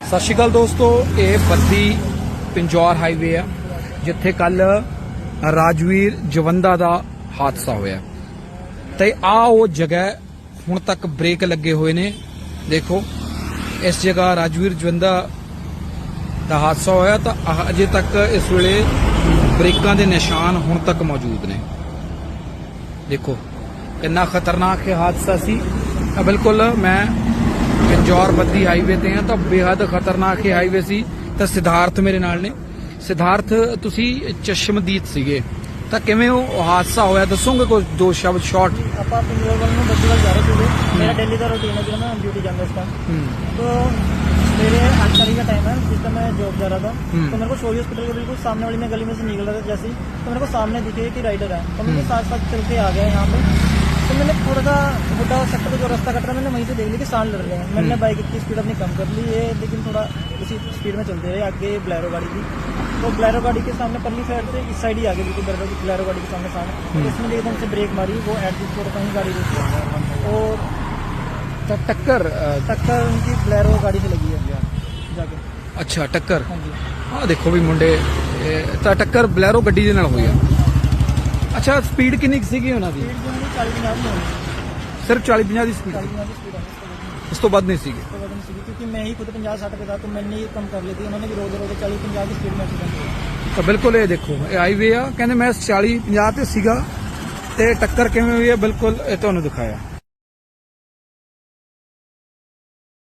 ਸਤਿ ਸ਼੍ਰੀ ਅਕਾਲ ਦੋਸਤੋ, ਇਹ ਬੱਦੀ ਪਿੰਜੌਰ ਹਾਈਵੇ ਆ, ਜਿੱਥੇ ਕੱਲ ਰਾਜਵੀਰ ਜਵੰਦਾ ਦਾ ਹਾਦਸਾ ਹੋਇਆ। ਤੇ ਆ ਉਹ ਜਗ੍ਹਾ ਹੁਣ ਤੱਕ ਬ੍ਰੇਕ ਲੱਗੇ ਹੋਏ ਨੇ। ਦੇਖੋ, ਇਸ ਜਗ੍ਹਾ ਰਾਜਵੀਰ ਜਵੰਦਾ ਦਾ ਹਾਦਸਾ ਹੋਇਆ ਤਾਂ ਅਜੇ ਤੱਕ ਇਸ ਵੇਲੇ ਬ੍ਰੇਕਾਂ ਦੇ ਨਿਸ਼ਾਨ ਹੁਣ ਤੱਕ ਮੌਜੂਦ ਨੇ। ਦੇਖੋ, ਕਿੰਨਾ ਖਤਰਨਾਕ ਇਹ ਹਾਦਸਾ ਸੀ। ਬਿਲਕੁਲ ਮੈਂ ਪਿੰਜੌਰ ਬੱਦੀ ਹਾਈਵੇ ਤੇ ਆ ਤਾਂ ਬੇहद ਖਤਰਨਾਕ ਇਹ ਹਾਈਵੇ ਸੀ। ਤਾਂ ਸਿਧਾਰਥ ਮੇਰੇ ਨਾਲ ਨੇ। ਸਿਧਾਰਥ ਤੁਸੀਂ ਚਸ਼ਮਦੀਦ ਸੀਗੇ। ਤਾਂ ਕਿਵੇਂ ਉਹ ਹਾਦਸਾ ਹੋਇਆ? ਦੱਸੋਗੇ ਕੋਈ ਦੋ ਸ਼ਬਦ ਸ਼ਾਰਟ ਆਪਾਂ ਪਿੰਜੌਰ ਵੱਲ ਨੂੰ ਬੱਦੀ ਵੱਲ ਜਾ ਰਹੇ ਸੀਗੇ। ਮੇਰਾ ਡੇਲੀ ਦਾ ਰੁਟੀਨ ਹੈ ਜਿਹੜਾ ਮੈਂ ਡਿਊਟੀ ਜਾਂਦਾ ਸੀ ਤਾਂ। मेरे आठ तारीख का टाइम है जिस टाइम मैं जॉब जा रहा था तो मेरे को शोरी हॉस्पिटल के बिल्कुल सामने वाली मैं गली में से निकल रहा था जैसे तो मेरे को सामने दिखे कि राइडर है तो मेरे साथ साथ चल के आ गया यहाँ पे तो मैंने थोड़ा सा बुढ़ा सेक्टर का जो रास्ता कट रहा मैंने वहीं से देख लिया कि सांड लड़ रहे हैं मैंने बाइक की स्पीड अपनी कम कर ली है लेकिन थोड़ा उसी स्पीड में चलते रहे आगे ब्लैरो गाड़ी थी तो ब्लैरो गाड़ी के सामने परली साइड से इस साइड ही आगे बिल्कुल ब्लैरो ब्लैरो गाड़ी के सामने सामने तो इसमें एकदम से ब्रेक मारी वो एडजस्ट हो कहीं गाड़ी रुकी और ਤਾਂ ਟੱਕਰ ਅ, टक्कर उनकी ब्लैरो गाड़ी से लगी है जाके ਅੱਛਾ ਟੱਕਰ हाँ जी ਆ ਦੇਖੋ ਵੀ ਮੁੰਡੇ ਇਹ ਤਾਂ ਟੱਕਰ ਬਲੈਰੋ ਗੱਡੀ ਦੇ ਨਾਲ ਹੋਈ ਆ ਅੱਛਾ ਸਪੀਡ ਕਿੰਨੀ ਕੁ ਸੀਗੀ ਉਹਨਾਂ ਦੀ ਸਿਰਫ 40 50 ਦੀ ਸਪੀਡ 40 ਇਸ ਤੋਂ ਵੱਧ ਨਹੀਂ। ਸੀਗੇ। ਇਸ ਤੋਂ ਵੱਧ ਨਹੀਂ ਸੀਗੀ ਕਿਉਂਕਿ ਮੈਂ ਹੀ ਖੁਦ 50 60 ਤੇ ਦਾ ਤਾਂ ਮੈਨੇ ਹੀ ਕੰਮ ਕਰ ਲਈ ਉਹਨਾਂ ਨੇ ਵੀ ਰੋਜ਼ ਰੋਜ਼ 40 50 ਦੀ ਸਪੀਡ ਮੈਚ ਕਰਦੇ ਤਾਂ ਬਿਲਕੁਲ ਇਹ ਦੇਖੋ ਇਹ ਹਾਈਵੇ ਆ। ਕਹਿੰਦੇ ਮੈਂ 40 50 ਤੇ ਸੀਗਾ ਤੇ ਟੱਕਰ ਕਿਵੇਂ ਹੋਈ ਹੈ? ਬਿਲਕੁਲ ਇਹ ਤੁਹਾਨੂੰ ਦਿਖਾਇਆ।